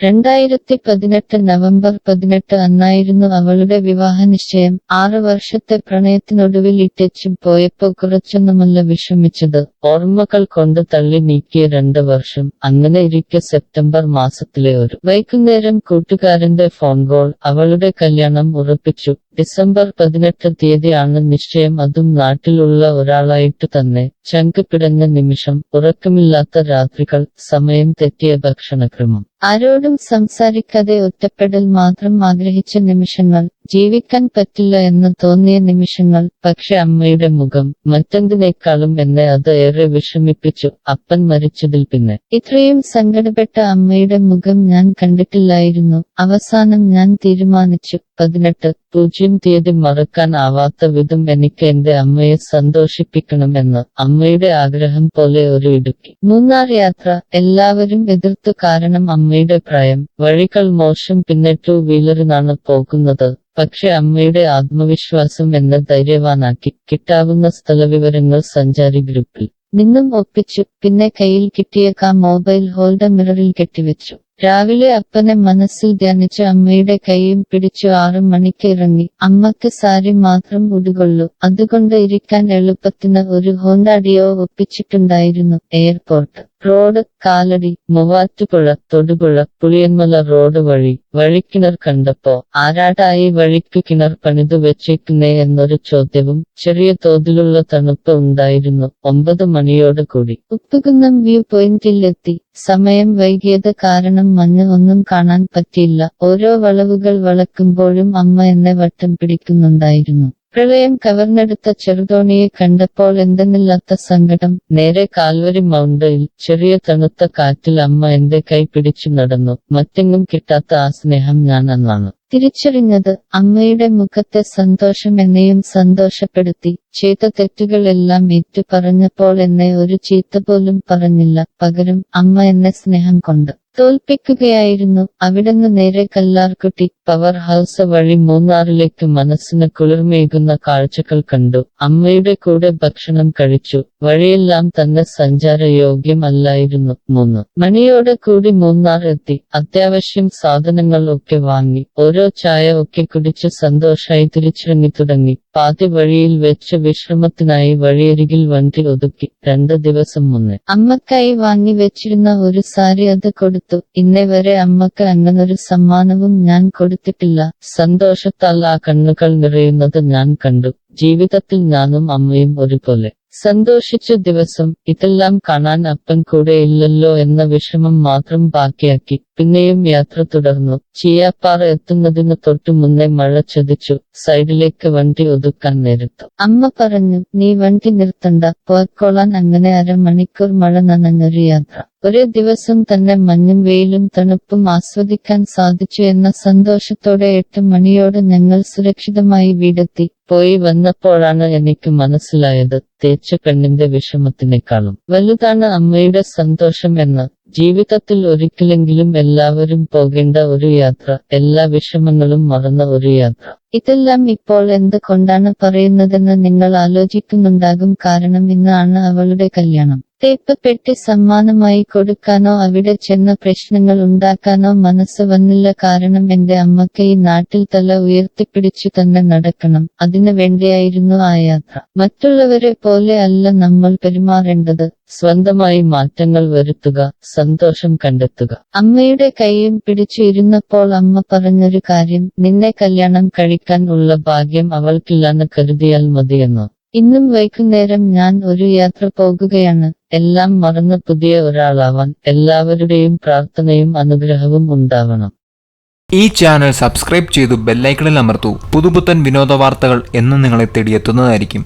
രണ്ടായിരത്തി പതിനെട്ട് നവംബർ പതിനെട്ട് അന്നായിരുന്നു അവളുടെ വിവാഹ നിശ്ചയം ആറ് വർഷത്തെ പ്രണയത്തിനൊടുവിൽ ഇട്ടേച്ചു പോയപ്പോ കുറച്ചൊന്നുമല്ല വിഷമിച്ചത്. ഓർമ്മകൾ കൊണ്ട് തള്ളി നീക്കിയ രണ്ട് വർഷം. അങ്ങനെ ഇരിക്കെ സെപ്റ്റംബർ മാസത്തിലെ ഒരു വൈകുന്നേരം കൂട്ടുകാരന്റെ ഫോൺ കോൾ അവളുടെ കല്യാണം ഉറപ്പിച്ചു. ഡിസംബർ പതിനെട്ട് തീയതിയാണ് നിശ്ചയം. അതും നാട്ടിലുള്ള ഒരാളായിട്ട് തന്നെ ചങ്ക് പിടഞ്ഞ നിമിഷം ഉറക്കമില്ലാത്ത രാത്രികൾ സമയം തെറ്റിയ ഭക്ഷണക്രമം. ആരോടും സംസാരിക്കാതെ ഒറ്റപ്പെടൽ മാത്രം ആഗ്രഹിച്ച നിമിഷങ്ങൾ ജീവിക്കാൻ പറ്റില്ല എന്ന് തോന്നിയ നിമിഷങ്ങൾ പക്ഷെ അമ്മയുടെ മുഖം മറ്റെന്തിനേക്കാളും എന്നെ അത് ഏറെ വിഷമിപ്പിച്ചു അപ്പൻ മരിച്ചതിൽ പിന്നെ. ഇത്രയും സങ്കടപ്പെട്ട അമ്മയുടെ മുഖം ഞാൻ കണ്ടിട്ടില്ലായിരുന്നു. അവസാനം ഞാൻ തീരുമാനിച്ചു പതിനെട്ട് പൂജ്യം തീയതി മറക്കാൻ ആവാത്ത വിധം എനിക്ക് എന്റെ അമ്മയെ സന്തോഷിപ്പിക്കണമെന്ന് അമ്മയുടെ ആഗ്രഹം പോലെ ഒരു ഇടുക്കി. മൂന്നാർ യാത്ര എല്ലാവരും എതിർത്തു കാരണം അമ്മയുടെ പ്രായം. വഴികൾ മോശം പിന്നെ ടൂ വീലറിനാണ് പോകുന്നത്. പക്ഷെ അമ്മയുടെ ആത്മവിശ്വാസം എന്ന ധൈര്യവാനാക്കി കിട്ടാവുന്ന സ്ഥലവിവരങ്ങൾ സഞ്ചാരി ഗ്രൂപ്പിൽ നിന്നും ഒപ്പിച്ചു. പിന്നെ കയ്യിൽ കിട്ടിയ കാ മൊബൈൽ ഹോൾഡർ മിററിൽ കെട്ടിവെച്ചു. രാവിലെ അപ്പനെ മനസ്സിൽ ധ്യാനിച്ച് അമ്മയുടെ കൈയും പിടിച്ചു ആറു മണിക്ക് ഇറങ്ങി. അമ്മയ്ക്ക് സാരി മാത്രം ഉടുകൊള്ളു. അതുകൊണ്ട് ഇരിക്കാൻ എളുപ്പത്തിന് ഒരു Honda Dio ഒപ്പിച്ചിട്ടുണ്ടായിരുന്നു. Airport. Road Kalady Muvattupuzha Thodupuzha Puliyanmala road വഴി. വഴിക്കിണർ കണ്ടപ്പോ ആരാടായി വഴിക്ക് കിണർ പണിതു വെച്ചേക്കുന്നേ എന്നൊരു ചോദ്യവും ചെറിയ തോതിലുള്ള തണുപ്പ് ഉണ്ടായിരുന്നു. ഒമ്പത് മണിയോട് കൂടി ഉപ്പുകുന്നം വ്യൂ പോയിന്റിലെത്തി. സമയം വൈകിയത് കാരണം മഞ്ഞ് ഒന്നും കാണാൻ പറ്റിയില്ല. ഓരോ വളവുകൾ വളക്കുമ്പോഴും അമ്മ എന്നെ വട്ടം പിടിക്കുന്നുണ്ടായിരുന്നു. പ്രളയം കവർന്നെടുത്ത ചെറുതോണിയെ കണ്ടപ്പോൾ എന്തെന്നില്ലാത്ത സങ്കടം. നേരെ കാൽവരി മൗണ്ടയിൽ ചെറിയ തണുത്ത കാറ്റിൽ അമ്മ എന്റെ കൈ പിടിച്ചു നടന്നു. മറ്റെങ്ങും കിട്ടാത്ത ആ സ്നേഹം ഞാൻ അന്നാണ്. തിരിച്ചറിഞ്ഞത് അമ്മയുടെ മുഖത്തെ സന്തോഷം എന്നെയും സന്തോഷപ്പെടുത്തി. ചെയ്ത തെറ്റുകളെല്ലാം ഏറ്റു പറഞ്ഞപ്പോൾ എന്നെ ഒരു ചീത്ത പോലും പറഞ്ഞില്ല. പകരം അമ്മ എന്നെ സ്നേഹം കൊണ്ട് തോൽപ്പിക്കുകയായിരുന്നു. അവിടുന്ന് നേരെ കല്ലാർകുട്ടി പവർ ഹൗസ് വഴി മൂന്നാറിലേക്ക് മനസ്സിന് കുളിർമേകുന്ന കാഴ്ചകൾ കണ്ടു. അമ്മയുടെ കൂടെ ഭക്ഷണം കഴിച്ചു. വഴിയെല്ലാം തന്നെ സഞ്ചാരയോഗ്യമല്ലായിരുന്നു മൂന്ന് മണിയോടെ കൂടി മൂന്നാർ എത്തി. അത്യാവശ്യം സാധനങ്ങൾ ഒക്കെ വാങ്ങി. ഓരോ ചായ ഒക്കെ കുടിച്ച് സന്തോഷമായി തിരിച്ചിറങ്ങി തുടങ്ങി. പാതി വഴിയിൽ വെച്ച് വിശ്രമത്തിനായി വഴിയരികിൽ വണ്ടി ഒതുക്കി. രണ്ട് ദിവസം മുന്നേ. അമ്മക്കായി വാങ്ങി വെച്ചിരുന്ന ഒരു സാരി അത് കൊടുത്തു. ഇന്നേ വരെ അമ്മയ്ക്ക് അങ്ങനൊരു സമ്മാനവും ഞാൻ കൊടുത്തിട്ടില്ല. സന്തോഷത്താൽ ആ കണ്ണുകൾ നിറയുന്നത് ഞാൻ കണ്ടു. ജീവിതത്തിൽ ഞാനും അമ്മയും ഒരുപോലെ. സന്തോഷിച്ച ദിവസം ഇതെല്ലാം കാണാൻ അപ്പൻ കൂടെ ഇല്ലല്ലോ എന്ന വിഷമം മാത്രം ബാക്കിയാക്കി. പിന്നെയും യാത്ര തുടർന്നു. ചീയാപ്പാറ എത്തുന്നതിന് തൊട്ടു മുന്നേ മഴ ചതിച്ചു. സൈഡിലേക്ക് വണ്ടി ഒതുക്കാൻ നേരിട്ടു അമ്മ പറഞ്ഞു നീ വണ്ടി നിർത്തണ്ട. പോയിക്കോളാൻ അങ്ങനെ അരമണിക്കൂർ മഴ നനഞ്ഞൊരു യാത്ര. ഒരേ ദിവസം തന്നെ മഞ്ഞും വെയിലും തണുപ്പും ആസ്വദിക്കാൻ സാധിച്ചു എന്ന സന്തോഷത്തോടെ എട്ട് മണിയോട് ഞങ്ങൾ സുരക്ഷിതമായി വീടെത്തി. പോയി വന്നപ്പോഴാണ് എനിക്ക് മനസ്സിലായത് തേച്ച പെണ്ണിന്റെ വിഷമത്തിനേക്കാളും. വലുതാണ് അമ്മയുടെ സന്തോഷം എന്ന്. ജീവിതത്തിൽ ഒരിക്കലെങ്കിലും എല്ലാവരും പോകേണ്ട ഒരു യാത്ര എല്ലാ വിഷമങ്ങളും മറന്ന ഒരു യാത്ര. ഇതെല്ലാം ഇപ്പോൾ എന്തുകൊണ്ടാണ് പറയുന്നതെന്ന് നിങ്ങൾ ആലോചിക്കുന്നുണ്ടാകും കാരണം ഇന്നാണ് അവളുടെ കല്യാണം. തേപ്പ് പെട്ടി സമ്മാനമായി കൊടുക്കാനോ അവിടെ ചെന്ന പ്രശ്നങ്ങൾ ഉണ്ടാക്കാനോ മനസ്സ് വന്നില്ല കാരണം എന്റെ അമ്മയ്ക്ക് ഈ നാട്ടിൽ തല ഉയർത്തിപ്പിടിച്ചു തന്നെ നടക്കണം. അതിനു വേണ്ടിയായിരുന്നു ആ യാത്ര. മറ്റുള്ളവരെ പോലെ അല്ല നമ്മൾ പെരുമാറേണ്ടത്. സ്വന്തമായി മാറ്റങ്ങൾ വരുത്തുക സന്തോഷം കണ്ടെത്തുക. അമ്മയുടെ കൈയും പിടിച്ചു ഇരുന്നപ്പോൾ അമ്മ പറഞ്ഞൊരു കാര്യം നിന്നെ കല്യാണം കഴിക്കാൻ ഉള്ള ഭാഗ്യം അവൾക്കില്ലാന്ന് കരുതിയാൽ മതിയെന്നോ. ഇന്നും വൈകുന്നേരം ഞാൻ ഒരു യാത്ര പോകുകയാണ്. എല്ലാം മറന്ന് പുതിയ ഒരാളാവാൻ എല്ലാവരുടെയും പ്രാർത്ഥനയും അനുഗ്രഹവും ഉണ്ടാവണം. ഈ ചാനൽ സബ്സ്ക്രൈബ് ചെയ്തു ബെല്ലൈക്കണിൽ അമർത്തു. പുതുപുത്തൻ വിനോദ വാർത്തകൾ എന്ന് നിങ്ങളെ തേടിയെത്തുന്നതായിരിക്കും.